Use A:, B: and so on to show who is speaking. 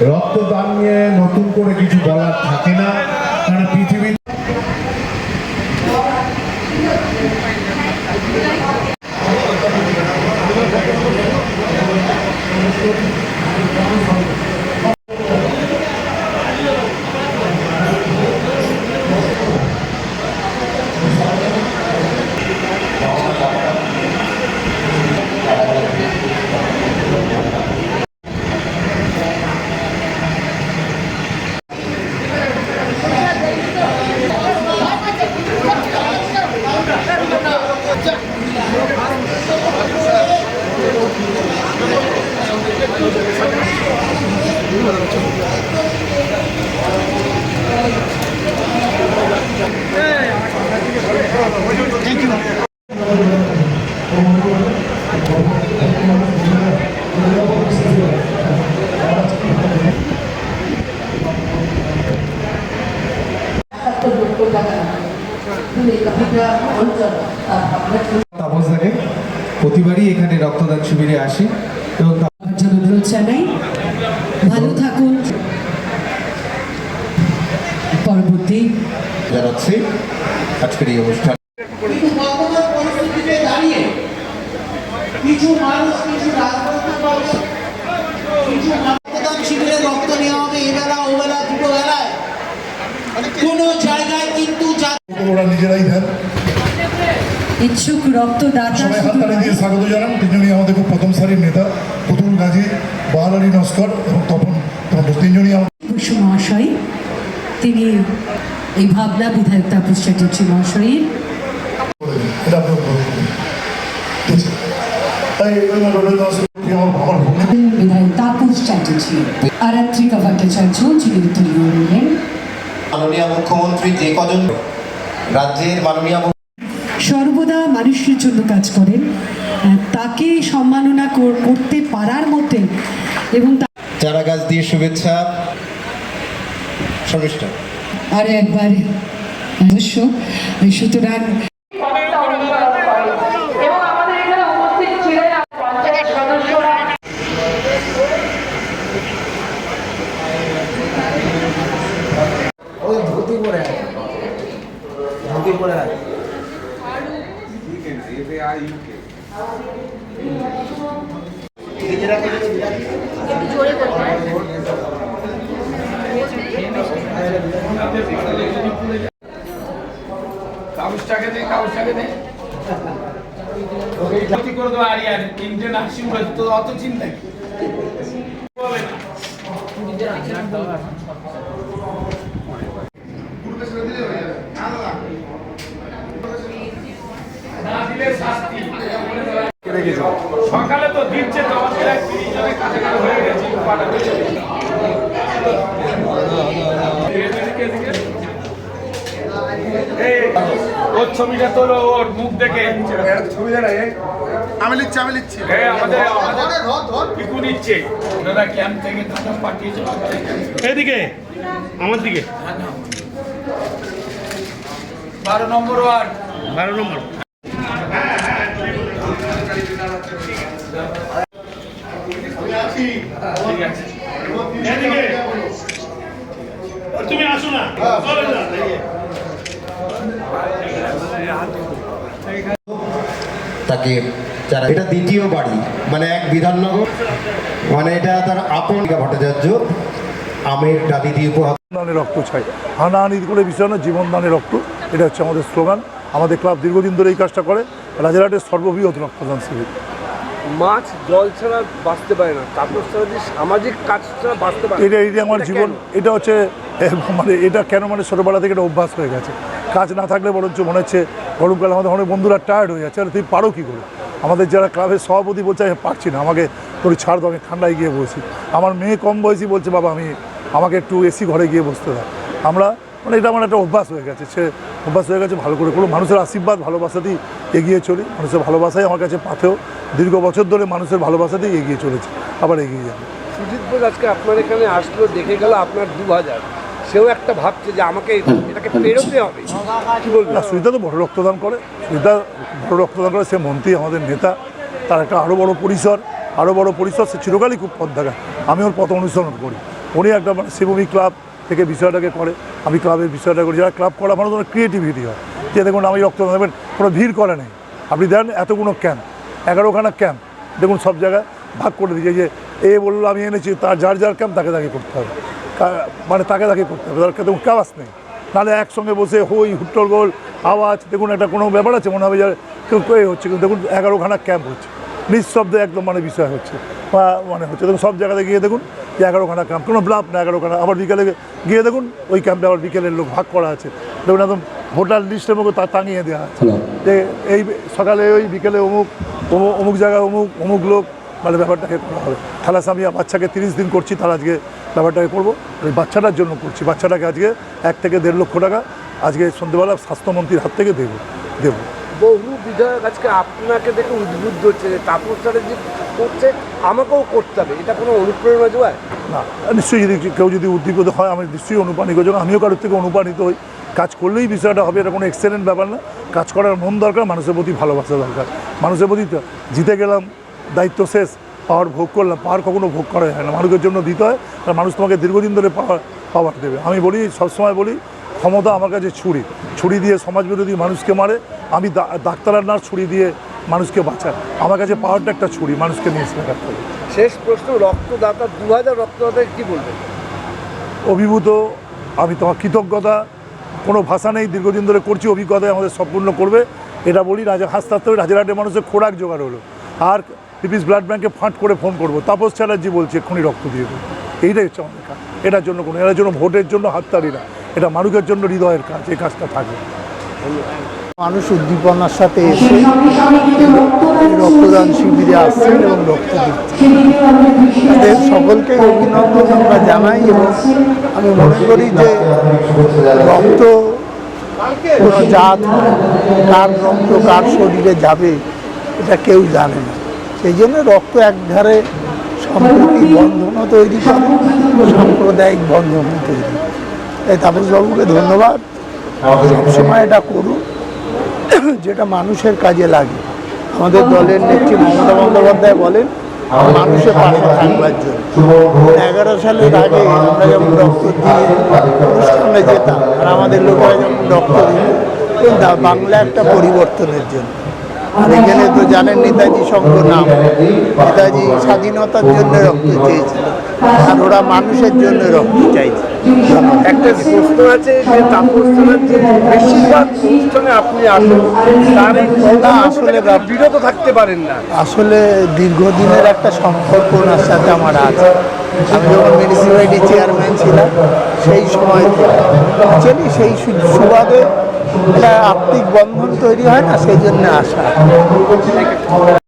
A: রক্তদান নিয়ে নতুন করে কিছু বলার থাকে না। কারণ পৃথিবী
B: তাপস থাকে প্রতিবারই এখানে রক্তদান শিবিরে আসি এবং
C: জন্য অনুরোধ জানাই। ভালো থাকুন। পরবর্তী।
B: জানাচ্ছি আজকের এই অনুষ্ঠান।
D: কিন্তু বর্তমান পরিস্থিতিতে দাঁড়িয়ে কিছু মানুষ কিছু রাজনৈতিক দল কিছু রক্তদান শিবিরে রক্ত নেওয়া হবে এবেলা ওবেলা দুটো বেলায় কোন জায়গায় কিন্তু যা-
E: ওরা নিজেরাই দেন।
C: ইচ্ছুক রক্তদাতা
E: সবাই হাততালি দিয়ে স্বাগত জানান। তিনজনই আমাদের খুব প্রথম সারির নেতা পুতুল গাজী বাহাল আলী নস্কর এবং তপন তিনজনই
C: বসু মহাশয় তিনি এই ভাবনা বিধায়ক তাপস চ্যাটার্জি মহাশয়ের বিধায়ক তাপস চ্যাটার্জি আরাত্রিকা ভট্টাচার্য যিনি উত্তরীয়
F: মাননীয় মুখ্যমন্ত্রী যে কজন রাজ্যের মাননীয়
C: সর্বদা মানুষের জন্য কাজ করেন তাকে সম্মাননা কর- করতে পারার মতে এবং
F: চারা গাছ দিয়ে শুভেচ্ছা। শর্মিষ্ঠ
C: আরে একবার। অবশ্য সুতরাং
G: এবং আমাদের এখানে উপস্থিত ছিলেন পঞ্চায়েত সদস্যরা
H: কাগজটাকে দে কাগজটাকে দে। ক্ষতি করে দেবো আর ইয়ার তিনটে নার্সিং তো অত চিন্তা কি হবে না। না দিলে শাস্তি সকালে তো দিচ্ছে তো আমাদের এক তিরিশ জনের কাছাকাছি হয়ে গেছে পাঠাতে এই ওর ছবিটা তোলো ওর মুখ দেখে। ছবি
E: আমি লিখছি আমি লিখছি।
H: আমাদের পিকু নিচ্ছে। দাদা ক্যাম্প থেকে পাঠিয়েছে।
I: এদিকে আমার দিকে।
H: বারো নম্বর ওয়ার্ড।
I: বারো নম্বর।
H: ঠিক আছে।
I: এদিকে তুমি আসো না।
F: তাকে যারা এটা দ্বিতীয় বাড়ি মানে এক বিধাননগর। মানে এটা তার আপন ভট্টাচার্য আমের ডালি দিয়ে উপহার
E: দানে রক্ত চাই। হানাহানি করে বিষয় না জীবন দানে রক্ত। এটা হচ্ছে আমাদের স্লোগান। আমাদের ক্লাব দীর্ঘদিন ধরে এই কাজটা করে। রাজারহাটের সর্ববৃহৎ রক্তদান শিবির।
J: মাছ জল ছাড়া বাঁচতে পারে না। তাপস ছাড়া যে সামাজিক কাজ ছাড়া বাঁচতে পারে
E: এটা এটা আমার জীবন এটা হচ্ছে মানে এটা কেন মানে ছোটোবেলা থেকে এটা অভ্যাস হয়ে গেছে? কাজ না থাকলে বরঞ্চ মনে হচ্ছে গরমকালে আমাদের অনেক বন্ধুরা টায়ার্ড হয়ে যাচ্ছে। আরে তুই পারো কী করে? আমাদের যারা ক্লাবের সভাপতি বলছে আমি পারছি না। আমাকে তোর ছাড় দাও আমি ঠান্ডায় গিয়ে বসি। আমার মেয়ে কম বয়সী বলছে বাবা আমি আমাকে একটু এসি ঘরে গিয়ে বসতে দাও। আমরা মানে এটা আমার একটা অভ্যাস হয়ে গেছে। সে অভ্যাস হয়ে গেছে ভালো করে। কোনো মানুষের আশীর্বাদ ভালোবাসাতেই এগিয়ে চলি। মানুষের ভালোবাসাই আমার কাছে পাথেও দীর্ঘ বছর ধরে মানুষের ভালোবাসাতেই এগিয়ে চলেছে আবার এগিয়ে যাবে।
J: সুজিত বোস আজকে আপনার এখানে আসলো দেখে গেল আপনার দু হাজার। সেও একটা ভাবছে যে আমাকে এটাকে পেরোতে হবে। কি বলবেন?
E: না সুবিধা তো বড় রক্তদান করে। সুবিধা বড় রক্তদান করে সে মন্ত্রী আমাদের নেতা। তার একটা আরও বড় পরিসর আরও বড় পরিসর সে চিরকালই খুব পথ দেখায়। আমি ওর পথ অনুসরণ করি। উনি একটা মানে শিবভূমি ক্লাব থেকে বিষয়টাকে করে আমি ক্লাবের বিষয়টা করি। যারা ক্লাব করা মানুষ ক্রিয়েটিভিটি হয় যে দেখুন আমি রক্তদান দেবেন কোনো ভিড় করে নেই। আপনি দেন এতগুলো ক্যাম্প এগারোখানা ক্যাম্প দেখুন সব জায়গায় ভাগ করে দিয়েছে। যে এ বলল আমি এনেছি তার যার যার ক্যাম্প তাকে তাকে করতে হবে। কা- মানে তাকে তাকে করতে হবে। তার দেখুন কাওয়াজ নেই। নাহলে একসঙ্গে বসে হই হুট্টল গোল আওয়াজ দেখুন একটা কোনো ব্যাপার আছে মনে হবে যে কেউ এ হচ্ছে কিন্তু দেখুন এগারোখানা ক্যাম্প হচ্ছে। নিঃশব্দে একদম মানে বিষয় হচ্ছে। বা মানে হচ্ছে দেখুন সব জায়গাতে গিয়ে দেখুন যে এগারোখানা ক্যাম্প কোনো ব্লাফ না এগারোখানা। আবার বিকেলে গিয়ে দেখুন ওই ক্যাম্পে আবার বিকেলের লোক ভাগ করা আছে। দেখুন একদম ভোটার লিস্টের মতো তা টাঙিয়ে দেওয়া আছে। যে এই সকালে ওই বিকেলে অমুক অমুক অমুক জায়গায় অমুক অমুক লোক মানে ব্যাপারটাকে করা হবে। থ্যালাসামিয়া বাচ্চাকে তিরিশ দিন করছি তার আজকে ব্যাপারটাকে করব। ওই বাচ্চাটার জন্য করছি। বাচ্চাটাকে আজকে এক থেকে দেড় লক্ষ টাকা আজকে সন্ধ্যেবেলা স্বাস্থ্যমন্ত্রীর হাত থেকে দেবো দেবো।
J: বহু বিধায়ক আজকে আপনাকে দেখে উদ্বুদ্ধ হচ্ছে যে তাপস যে করছে আমাকেও করতে হবে। এটা কোনো অনুপ্রেরণা যোগায়?
E: না নিশ্চয়ই যদি কেউ যদি উদ্দীপিত হয় আমি নিশ্চয়ই অনুপ্রাণিত যখন আমিও কারোর থেকে অনুপ্রাণিত হই। কাজ করলেই বিষয়টা হবে এটা কোনো এক্সেলেন্ট ব্যাপার না। কাজ করার মন দরকার মানুষের প্রতি ভালোবাসা দরকার। মানুষের প্রতি জিতে গেলাম দায়িত্ব শেষ পাওয়ার ভোগ করলাম পাওয়ার কখনো ভোগ করা যায় না। মানুষের জন্য দিতে হয় আর মানুষ তোমাকে দীর্ঘদিন ধরে পাওয়ার পাওয়ার দেবে। আমি বলি সবসময় বলি ক্ষমতা আমার কাছে ছুরি। ছুরি দিয়ে সমাজ বিরোধী মানুষকে মারে আমি ডাক্তার আর নার্স ছুরি দিয়ে মানুষকে বাঁচাই। আমার কাছে পাওয়ারটা একটা ছুরি মানুষকে নিয়ে
J: শেষ প্রশ্ন রক্তদাতা দু হাজার রক্তদাতা কী বলবেন?
E: অভিভূত আমি তোমার কৃতজ্ঞতা কোনো ভাষা নেই, দীর্ঘদিন ধরে করছি, অভিজ্ঞতায় আমাদের সম্পূর্ণ করবে। এটা বলি, রাজা হাসতে রাজারহাটের মানুষের খোরাক জোগাড় হলো। আর পিপিস ব্লাড ব্যাঙ্কে ফাঁট করে ফোন করব। তাপস চ্যাটার্জি বলছে, এক্ষুনি রক্ত দিয়ে দেবো। এইটাই হচ্ছে আমাদের কাজ। এটার জন্য কোনো, এটার জন্য ভোটের জন্য হাততালি না। এটা মানুষের জন্য হৃদয়ের কাজ, এই কাজটা থাকে
K: মানুষ উদ্দীপনার সাথে এসে রক্তদান শিবিরে আসছেন এবং রক্ত দিচ্ছেন। তাদের সকলকে অভিনন্দন আমরা জানাই এবং আমি মনে করি যে রক্ত কোনো জাত, কার রক্ত কার শরীরে যাবে, এটা কেউ জানে না। সেই জন্য রক্ত একধারে সম্প্রীতি বন্ধনও তৈরি করে সাম্প্রদায়িক বন্ধনও তৈরি। তাই তাপসবাবুকে ধন্যবাদ। সবসময় এটা করুন, যেটা মানুষের কাজে লাগে। আমাদের দলের নেত্রী মমতা বন্দ্যোপাধ্যায় বলেন মানুষের পাশে থাকবার জন্য। এগারো সালের আগে আমরা যেমন রক্ত দিয়ে অনুষ্ঠানে যেতাম, আর আমাদের লোকেরা যেমন রক্ত দিল বাংলা একটা পরিবর্তনের জন্য। আর এখানে তো জানেন নেতাজি সংঘ নাম। নেতাজি স্বাধীনতার জন্য রক্ত চেয়েছিল আর ওরা মানুষের জন্য রক্ত চাইছে।
J: একটা প্রশ্ন আছে যে তাপস চ্যাটার্জি বেশিরভাগ অনুষ্ঠানে আপনি আসেন তার
K: আসলে
J: বিরত থাকতে পারেন না।
K: আসলে দীর্ঘদিনের একটা সম্পর্ক ওনার সাথে আমার আছে। আমি যখন মিউনিসিপ্যালিটি চেয়ারম্যান ছিলাম সেই সময় অ্যাকচুয়ালি সেই সুবাদে একটা আত্মিক বন্ধন তৈরি হয় না সেই জন্য আসা।